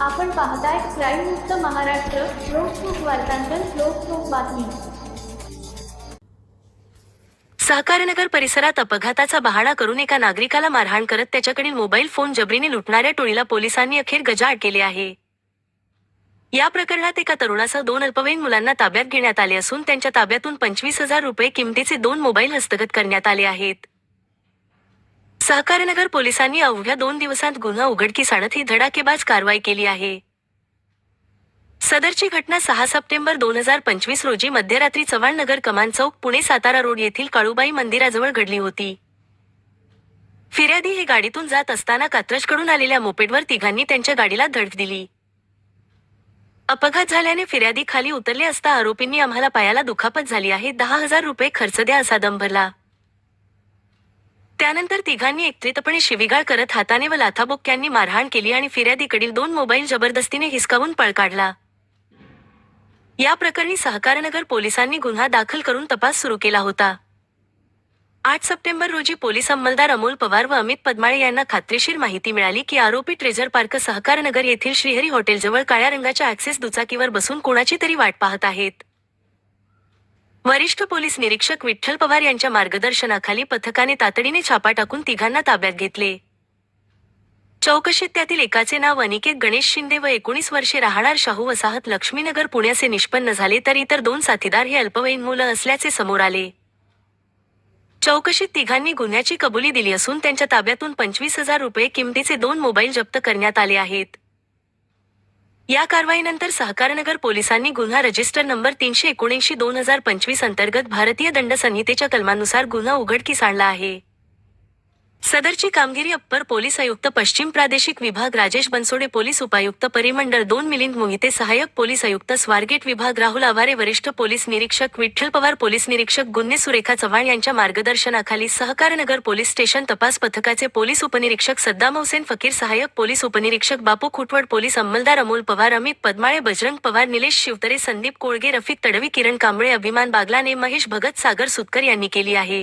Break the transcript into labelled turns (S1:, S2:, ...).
S1: आपण पाहताय क्राईम मुक्त महाराष्ट्र लोकसुख वार्तांकन लोकसुख बातमी.
S2: सहकारनगर परिसरात अपघाताचा बहाणा करून एका नागरिकाला मारहाण करत त्याच्याकडील मोबाईल फोन जबरीने लुटणाऱ्या टोळीला पोलिसांनी अखेर गजाआड केले आहे. या प्रकरणात एका तरुणासह दोन अल्पवयीन मुलांना ताब्यात घेण्यात आले असून त्यांच्या ताब्यातून पंचवीस हजार रुपये किमतीचे दोन मोबाईल हस्तगत करण्यात आले आहेत. सहकारनगर पोलिसांनी अवघ्या दोन दिवसांत गुन्हा उघडकीस आणत ही धडाकेबाज कारवाई केली आहे. सदरची घटना सहा सप्टेंबर दोन हजार पंचवीस रोजी मध्यरात्री चव्हाण नगर कमान चौक पुणे सातारा रोड येथील काळूबाई मंदिराजवळ घडली होती. फिर्यादी हे गाडीतून जात असताना कात्रजकडून आलेल्या मोपेडवर तिघांनी त्यांच्या गाडीला धडक दिली. अपघात झाल्याने फिर्यादी खाली उतरले असता आरोपींनी आम्हाला पायाला दुखापत झाली आहे. दहा हजार रुपये खर्च द्या असा दम भरला. त्यानंतर तिघांनी एकत्रितपणे शिवीगाळ करत हाताने व लाथाबुक्क्यांनी मारहाण केली आणि फिर्यादीकडील दोन मोबाईल जबरदस्तीने हिसकावून पळ काढला. या प्रकरणी सहकारनगर पोलिसांनी गुन्हा दाखल करून तपास सुरू केला होता. आठ सप्टेंबर रोजी पोलीस अंमलदार अमोल पवार व अमित पद्माळे यांना खात्रीशीर माहिती मिळाली की आरोपी ट्रेझर पार्क सहकारनगर येथील श्रीहरी हॉटेलजवळ काळ्या रंगाच्या ऍक्सेस दुचाकीवर बसून कोणाची तरी वाट पाहत आहेत. वरिष्ठ पोलीस निरीक्षक विठ्ठल पवार यांच्या मार्गदर्शनाखाली पथकाने तातडीने छापा टाकून तिघांना ताब्यात घेतले. चौकशीत त्यातील एकाचे नाव अनिकेत गणेश शिंदे व एकोणीस वर्षे राहणार शाहू वसाहत लक्ष्मीनगर पुण्याचे निष्पन्न झाले तर इतर दोन साथीदार हे अल्पवयीन मुलं असल्याचे समोर आले. चौकशीत तिघांनी गुन्ह्याची कबुली दिली असून त्यांच्या ताब्यातून पंचवीस हजार रुपये किमतीचे दोन मोबाईल जप्त करण्यात आले आहेत. या कारवाईनंतर सहकारनगर पोलिसांनी गुन्हा रजिस्टर नंबर तीनशे एकोणऐंशी दोन हजार पंचवीस अंतर्गत भारतीय दंड संहितेच्या कलमानुसार गुन्हा उघडकीस आणला आहे. सदरची कामगिरी अप्पर पोलीस आयुक्त पश्चिम प्रादेशिक विभाग राजेश बनसोडे पोलीस उपायुक्त परिमंडळ दोन मिलिंद मोहिते सहाय्यक पोलीस आयुक्त स्वारगेट विभाग राहुल आवारे वरिष्ठ पोलीस निरीक्षक विठ्ठल पवार पोलीस निरीक्षक गुन्हे सुरेखा चव्हाण यांच्या मार्गदर्शनाखाली सहकारनगर पोलीस स्टेशन तपास पथकाचे पोलीस उपनिरीक्षक सद्दाम हुसेन फकीर सहाय्यक पोलीस उपनिरीक्षक बापू खुटवड पोलीस अंमलदार अमोल पवार अमित पद्माळे बजरंग पवार निलेश शिवतरे संदीप कोळगे रफिक तडवी किरण कांबळे अभिमान बागलाने महेश भगत सागर सुतकर यांनी केली आहे.